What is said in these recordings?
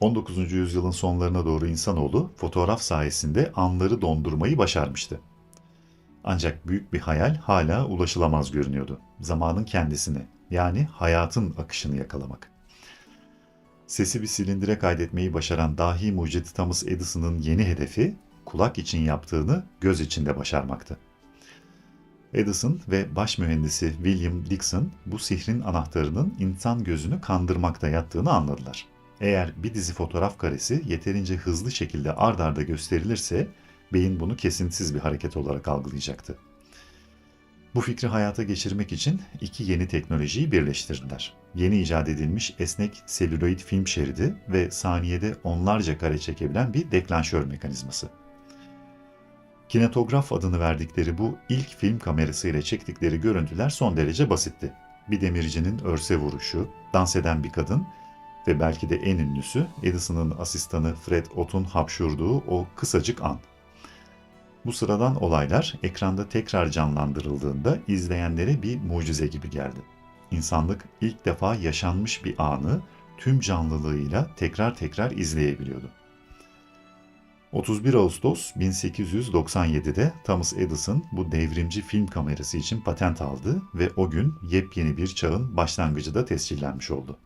19. yüzyılın sonlarına doğru insanoğlu fotoğraf sayesinde anları dondurmayı başarmıştı. Ancak büyük bir hayal hala ulaşılamaz görünüyordu. Zamanın kendisini, yani hayatın akışını yakalamak. Sesi bir silindire kaydetmeyi başaran dahi mucit Thomas Edison'ın yeni hedefi, kulak için yaptığını göz içinde başarmaktı. Edison ve baş mühendisi William Dixon bu sihrin anahtarının insan gözünü kandırmakta yattığını anladılar. Eğer bir dizi fotoğraf karesi yeterince hızlı şekilde ard arda gösterilirse beyin bunu kesintisiz bir hareket olarak algılayacaktı. Bu fikri hayata geçirmek için iki yeni teknolojiyi birleştirdiler. Yeni icat edilmiş esnek selüloid film şeridi ve saniyede onlarca kare çekebilen bir deklanşör mekanizması. Kinetograf adını verdikleri bu ilk film kamerası ile çektikleri görüntüler son derece basitti. Bir demircinin örse vuruşu, dans eden bir kadın ve belki de en ünlüsü Edison'ın asistanı Fred Ott'un hapşurduğu o kısacık an. Bu sıradan olaylar ekranda tekrar canlandırıldığında izleyenlere bir mucize gibi geldi. İnsanlık ilk defa yaşanmış bir anı tüm canlılığıyla tekrar tekrar izleyebiliyordu. 31 Ağustos 1897'de Thomas Edison bu devrimci film kamerası için patent aldı ve o gün yepyeni bir çağın başlangıcı da tescillenmiş oldu.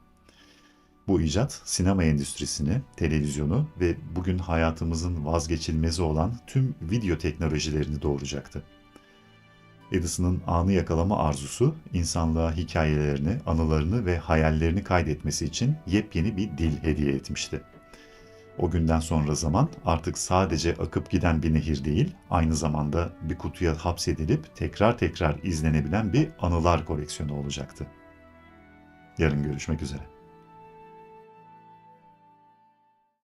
Bu icat sinema endüstrisini, televizyonu ve bugün hayatımızın vazgeçilmezi olan tüm video teknolojilerini doğuracaktı. Edison'ın anı yakalama arzusu insanlığa hikayelerini, anılarını ve hayallerini kaydetmesi için yepyeni bir dil hediye etmişti. O günden sonra zaman artık sadece akıp giden bir nehir değil, aynı zamanda bir kutuya hapsedilip tekrar tekrar izlenebilen bir anılar koleksiyonu olacaktı. Yarın görüşmek üzere.